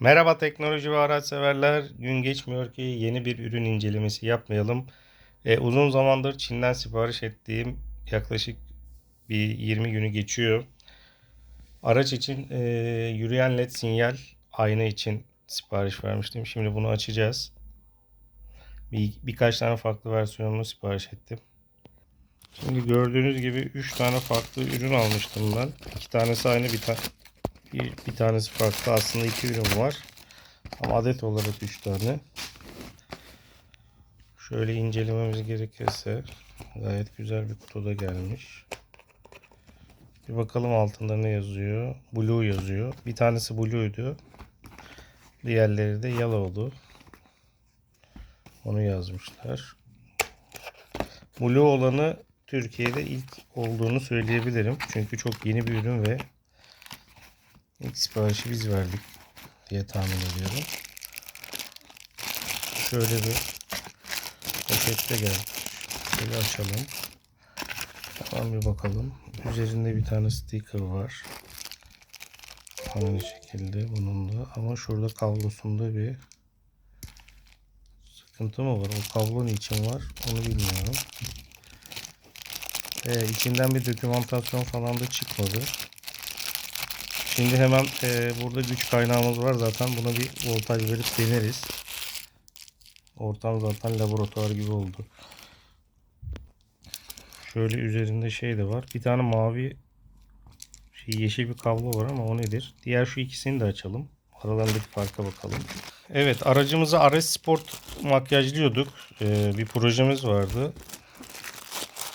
Merhaba teknoloji ve araç severler. Gün geçmiyor ki yeni bir ürün incelemesi yapmayalım. E, uzun zamandır Çin'den sipariş ettiğim yaklaşık bir 20 günü geçiyor. Araç için e, yürüyen led sinyal ayna için sipariş vermiştim. Şimdi bunu açacağız. Bir, birkaç tane farklı versiyonunu sipariş ettim. Şimdi gördüğünüz gibi 3 tane farklı ürün almıştım ben. 2 tanesi aynı bir tane bir, bir tanesi farklı. Aslında iki ürün var. Ama adet olarak üç tane. Şöyle incelememiz gerekirse gayet güzel bir kutuda gelmiş. Bir bakalım altında ne yazıyor. Blue yazıyor. Bir tanesi Blue'ydu. Diğerleri de Yellow'du. Onu yazmışlar. Blue olanı Türkiye'de ilk olduğunu söyleyebilirim. Çünkü çok yeni bir ürün ve İlk siparişi biz verdik diye tahmin ediyorum. Şöyle bir pakette geldi. Şöyle açalım. Hemen bir bakalım. Üzerinde bir tane sticker var. Aynı şekilde bunun da. Ama şurada kablosunda bir sıkıntı mı var? O kablo niçin var? Onu bilmiyorum. Ee, içinden bir dokümantasyon falan da çıkmadı. Şimdi hemen e, burada güç kaynağımız var zaten buna bir voltaj verip deneriz. Ortam zaten laboratuvar gibi oldu. Şöyle üzerinde şey de var. Bir tane mavi şey yeşil bir kablo var ama o nedir? Diğer şu ikisini de açalım. Aralarındaki farka bakalım. Evet aracımızı RS Sport makyajlıyorduk. Ee, bir projemiz vardı.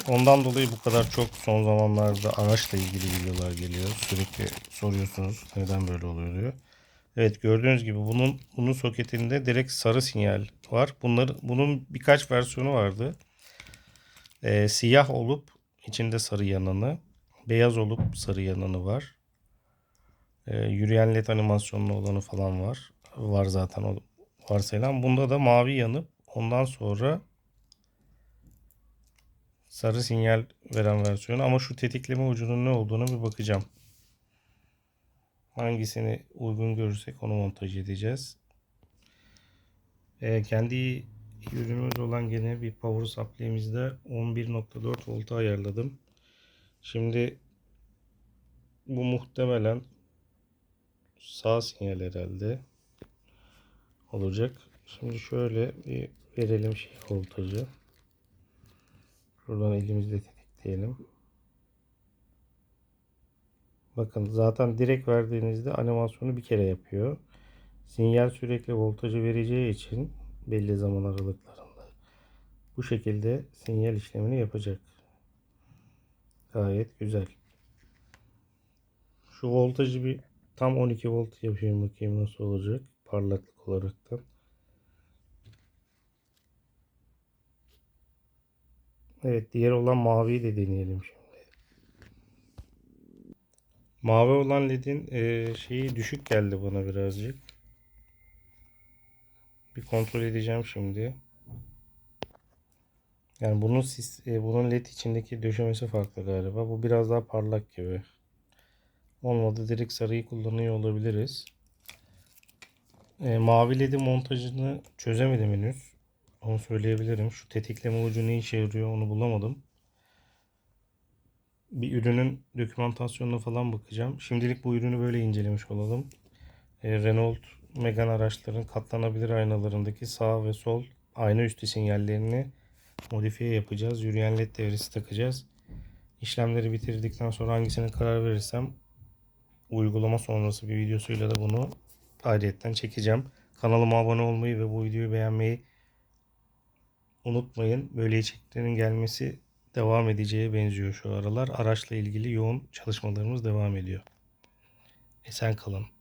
Ondan dolayı bu kadar çok son zamanlarda araçla ilgili videolar geliyor. Sürekli soruyorsunuz neden böyle oluyor diyor. Evet gördüğünüz gibi bunun bunun soketinde direkt sarı sinyal var. Bunlar bunun birkaç versiyonu vardı. Ee, siyah olup içinde sarı yananı, beyaz olup sarı yananı var. Ee, yürüyen led animasyonlu olanı falan var. Var zaten o varsayılan. Bunda da mavi yanıp ondan sonra sarı sinyal veren versiyonu ama şu tetikleme ucunun ne olduğunu bir bakacağım. Hangisini uygun görürsek onu montaj edeceğiz. Ee, kendi ürünümüz olan gene bir power supply'imizde 11.4 volta ayarladım. Şimdi bu muhtemelen sağ sinyal herhalde olacak. Şimdi şöyle bir verelim şey voltajı. Şuradan elimizle tetikleyelim. Bakın zaten direkt verdiğinizde animasyonu bir kere yapıyor. Sinyal sürekli voltajı vereceği için belli zaman aralıklarında bu şekilde sinyal işlemini yapacak. Gayet güzel. Şu voltajı bir tam 12 volt yapayım bakayım nasıl olacak parlaklık olaraktan. Evet diğer olan maviyi de deneyelim şimdi. Mavi olan ledin e, şeyi düşük geldi bana birazcık. Bir kontrol edeceğim şimdi. Yani bunun sis, e, bunun led içindeki döşemesi farklı galiba. Bu biraz daha parlak gibi. Olmadı direkt sarıyı kullanıyor olabiliriz. E, mavi ledin montajını çözemedim henüz. Onu söyleyebilirim. Şu tetikleme ucu ne işe yarıyor onu bulamadım. Bir ürünün dokümantasyonuna falan bakacağım. Şimdilik bu ürünü böyle incelemiş olalım. E, Renault Megane araçların katlanabilir aynalarındaki sağ ve sol ayna üstü sinyallerini modifiye yapacağız. Yürüyen led devresi takacağız. İşlemleri bitirdikten sonra hangisine karar verirsem uygulama sonrası bir videosuyla da bunu ayrıyetten çekeceğim. Kanalıma abone olmayı ve bu videoyu beğenmeyi unutmayın. Böyle içeriklerin gelmesi devam edeceğe benziyor şu aralar. Araçla ilgili yoğun çalışmalarımız devam ediyor. Esen kalın.